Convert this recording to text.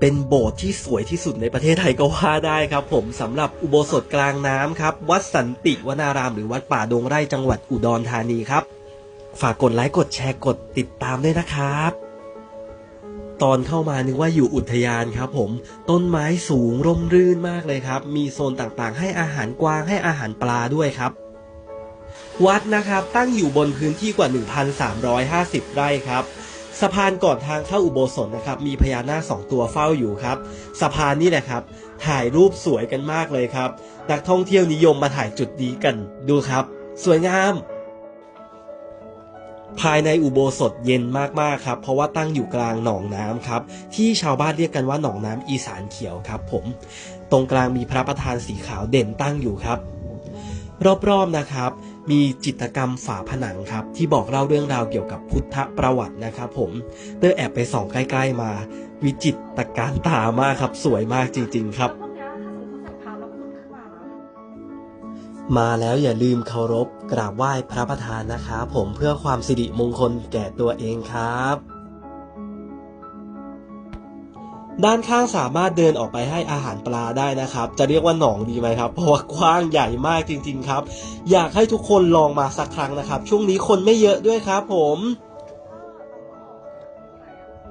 เป็นโบสถ์ที่สวยที่สุดในประเทศไทยก็ว่าได้ครับผมสำหรับอุโบสถกลางน้ำครับวัดสันติวนารามหรือวัดป่าดงไร่จังหวัดอุดรธานีครับ ฝากกดไลค์กดแชร์กดติดตามด้วยนะครับ ตอนเข้ามานึกว่าอยู่อุทยานครับผมต้นไม้สูงร่มรื่นมากเลยครับ มีโซนต่างๆ ให้อาหารกวางให้อาหารปลาด้วยครับ วัดนะครับตั้งอยู่บนพื้นที่กว่า 1,350 ไร่ครับ สะพานก่อนทางเข้าอุโบสถนะครับ มีพญานาคสองตัวเฝ้าอยู่ครับ สะพานนี่แหละครับ ถ่ายรูปสวยกันมากเลยครับ นักท่องเที่ยวนิยมมาถ่ายจุดนี้กัน ดูครับ สวยงาม ภายในอุโบสถเย็นมากๆครับ เพราะว่าตั้งอยู่กลางหนองน้ำครับ ที่ชาวบ้านเรียกกันว่าหนองน้ำอีสานเขียวครับ ผม ตรงกลางมีพระประธานสีขาวเด่นตั้งอยู่ครับรอบๆนะครับ มีจิตกรรมฝาผนังครับ ที่บอกเล่าเรื่องราวเกี่ยวกับพุทธประวัตินะครับผมเตอร์แอบไปส่องใกล้ๆมา วิจิตตการตามากครับ สวยมากจริง ๆ ครับ มาแล้วขึ้นขึ้นมาแล้วมาแล้วอย่าลืมเคารพกราบไหว้พระประธานนะครับผมเพื่อความสิริมงคลแก่ตัวเองครับ ด้านข้างสามารถเดินออกไปให้อาหารปลาได้นะครับ จะเรียกว่าหนองดีไหมครับ เพราะว่ากว้างใหญ่มากจริง ๆ ครับ อยากให้ทุกคนลองมาสักครั้งนะครับ ช่วงนี้คนไม่เยอะด้วยครับผม